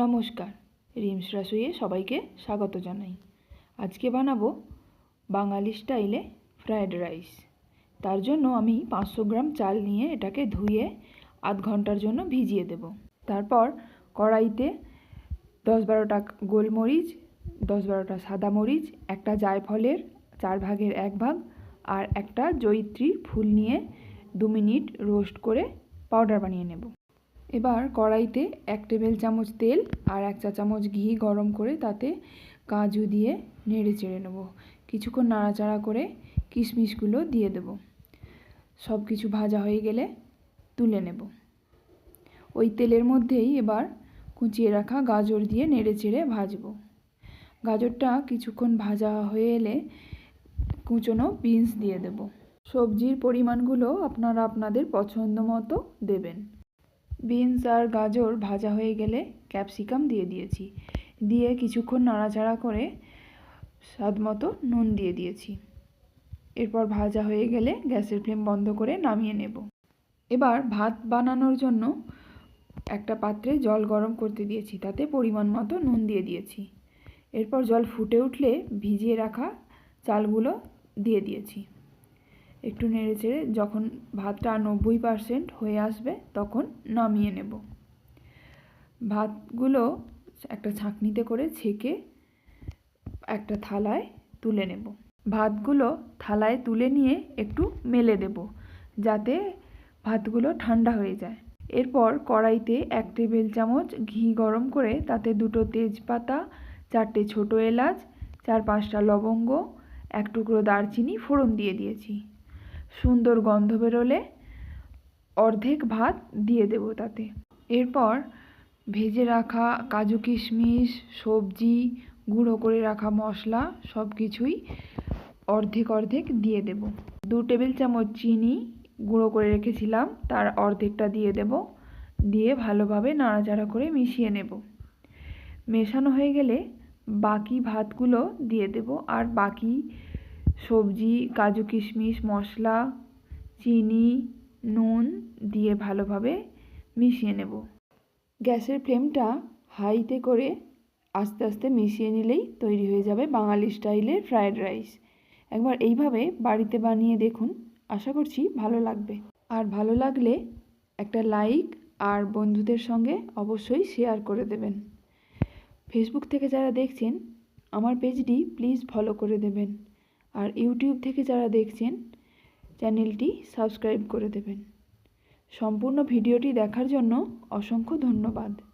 নমস্কার। রিমস রাসুইয়ে সবাইকে স্বাগত জানাই। আজকে বানাবো বাঙালি স্টাইলে ফ্রায়েড রাইস। তার জন্য আমি পাঁচশো গ্রাম চাল নিয়ে এটাকে ধুয়ে আধ ঘণ্টার জন্য ভিজিয়ে দেব। তারপর কড়াইতে দশ বারোটা গোলমরিচ, দশ বারোটা সাদা মরিচ, একটা জায়ফলের চার ভাগের এক ভাগ আর একটা জয়িত্রীর ফুল নিয়ে দু মিনিট রোস্ট করে পাউডার বানিয়ে নেব। এবার কড়াইতে এক টেবিল চামচ তেল আর এক চা চামচ ঘি গরম করে তাতে কাজু দিয়ে নেড়ে চেড়ে নেব। কিছুক্ষণ নাড়াচাড়া করে কিশমিশগুলো দিয়ে দেব। সব কিছু ভাজা হয়ে গেলে তুলে নেব। ওই তেলের মধ্যেই এবার কুচিয়ে রাখা গাজর দিয়ে নেড়ে চেড়ে ভাজবো। গাজরটা কিছুক্ষণ ভাজা হয়ে এলে কুচনো বিনস দিয়ে দেব। সবজির পরিমাণগুলো আপনারা আপনাদের পছন্দ মতো দেবেন। বিনস আর গাজর ভাজা হয়ে গেলে ক্যাপসিকাম দিয়ে দিয়েছি। দিয়ে কিছুক্ষণ নাড়াচাড়া করে স্বাদ মতো নুন দিয়ে দিয়েছি। এরপর ভাজা হয়ে গেলে গ্যাসের ফ্লেম বন্ধ করে নামিয়ে নেব। এবার ভাত বানানোর জন্য একটা পাত্রে জল গরম করতে দিয়েছি, তাতে পরিমাণ মতো নুন দিয়ে দিয়েছি। এরপর জল ফুটে উঠলে ভিজিয়ে রাখা চালগুলো দিয়ে দিয়েছি। একটু নেড়ে চেড়ে যখন ভাতটা নব্বই পারসেন্ট হয়ে আসবে তখন নামিয়ে নেব। ভাতগুলো একটা ছাঁকনিতে করে ছেঁকে একটা থালায় তুলে নেব। ভাতগুলো থালায় তুলে নিয়ে একটু মেলে দেব যাতে ভাতগুলো ঠান্ডা হয়ে যায়। এরপর কড়াইতে এক টেবিল চামচ ঘি গরম করে তাতে দুটো তেজপাতা, চারটে ছোটো এলাচ, চার পাঁচটা লবঙ্গ, এক টুকরো দারচিনি ফোড়ন দিয়ে দিয়েছি। সুন্দর গন্ধ বেরোলে অর্ধেক ভাত দিয়ে দেবো তাতে। এরপর ভেজে রাখা কাজু কিশমিশ, সবজি, গুঁড়ো করে রাখা মশলা সব কিছুই অর্ধেক অর্ধেক দিয়ে দেব। দু টেবিল চামচ চিনি গুঁড়ো করে রেখেছিলাম, তার অর্ধেকটা দিয়ে দেব। দিয়ে ভালোভাবে নাড়াচাড়া করে মিশিয়ে নেব। মেশানো হয়ে গেলে বাকি ভাতগুলো দিয়ে দেব, আর বাকি সবজি, কাজু কিশমিশ, মশলা, চিনি, নুন দিয়ে ভালোভাবে মিশিয়ে নেব। গ্যাসের ফ্লেমটা হাইতে করে আস্তে আস্তে মিশিয়ে নিলেই তৈরি হয়ে যাবে বাঙালি স্টাইলের ফ্রায়েড রাইস। একবার এইভাবে বাড়িতে বানিয়ে দেখুন, আশা করছি ভালো লাগবে। আর ভালো লাগলে একটা লাইক আর বন্ধুদের সঙ্গে অবশ্যই শেয়ার করে দেবেন। ফেসবুক থেকে যারা দেখছেন, আমার পেজটি প্লিজ ফলো করে দেবেন। আর ইউটিউব থেকে যারা দেখছেন, চ্যানেলটি সাবস্ক্রাইব করে দেবেন। সম্পূর্ণ ভিডিওটি দেখার জন্য অসংখ্য ধন্যবাদ।